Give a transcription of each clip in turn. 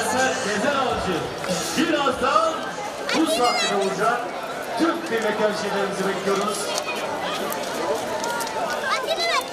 Cafer Gezen Avcı. Birazdan bu sahnede olacak. Tüm kıymetli hemşehrilerimizi bekliyoruz. Patini ver,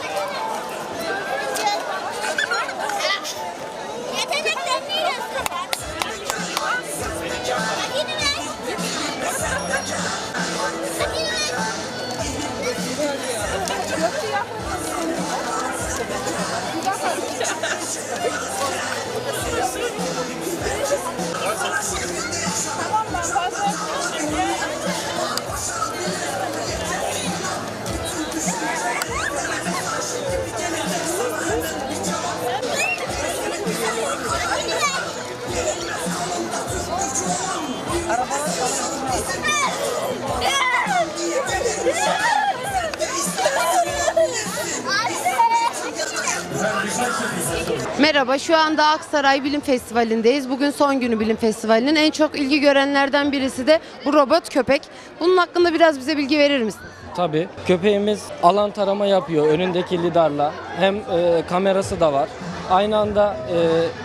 Merhaba, şu anda Aksaray Bilim Festivali'ndeyiz. Bugün son günü Bilim Festivali'nin. En çok ilgi görenlerden birisi de bu robot köpek. Bunun hakkında biraz bize bilgi verir misin? Tabii. Köpeğimiz alan tarama yapıyor önündeki lidarla. Hem e, kamerası da var. Aynı anda e,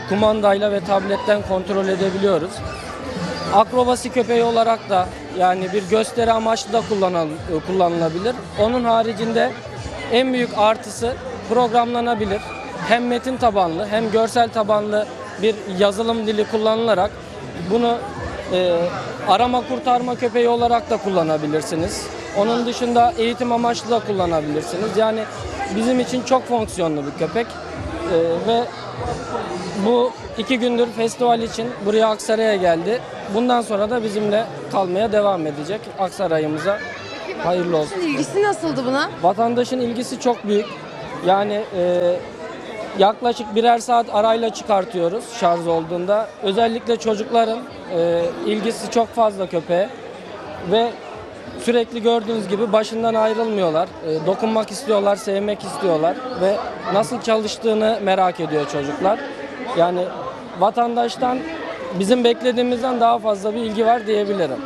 kumandayla ve tabletten kontrol edebiliyoruz. Akrobasi köpeği olarak da yani bir gösteri amaçlı da kullanıl, e, kullanılabilir. Onun haricinde en büyük artısı programlanabilir. Hem metin tabanlı hem görsel tabanlı bir yazılım dili kullanılarak bunu e, arama kurtarma köpeği olarak da kullanabilirsiniz. Onun dışında eğitim amaçlı da kullanabilirsiniz. Yani bizim için çok fonksiyonlu bir köpek. E, ve bu iki gündür festival için buraya Aksaray'a geldi. Bundan sonra da bizimle kalmaya devam edecek. Aksaray'ımıza hayırlı olsun. İlgisi nasıldı buna? Vatandaşın ilgisi çok büyük. Yani e, yaklaşık birer saat arayla çıkartıyoruz şarj olduğunda. Özellikle çocukların e, ilgisi çok fazla köpeğe ve sürekli gördüğünüz gibi başından ayrılmıyorlar. E, dokunmak istiyorlar, sevmek istiyorlar ve nasıl çalıştığını merak ediyor çocuklar. Yani vatandaştan bizim beklediğimizden daha fazla bir ilgi var diyebilirim.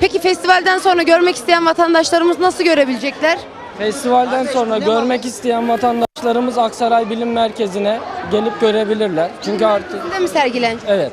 Peki festivalden sonra görmek isteyen vatandaşlarımız nasıl görebilecekler? Festivalden sonra görmek isteyen vatandaşlarımız Aksaray Bilim Merkezi'ne gelip görebilirler. Çünkü artık Sizde mi sergilenecek? evet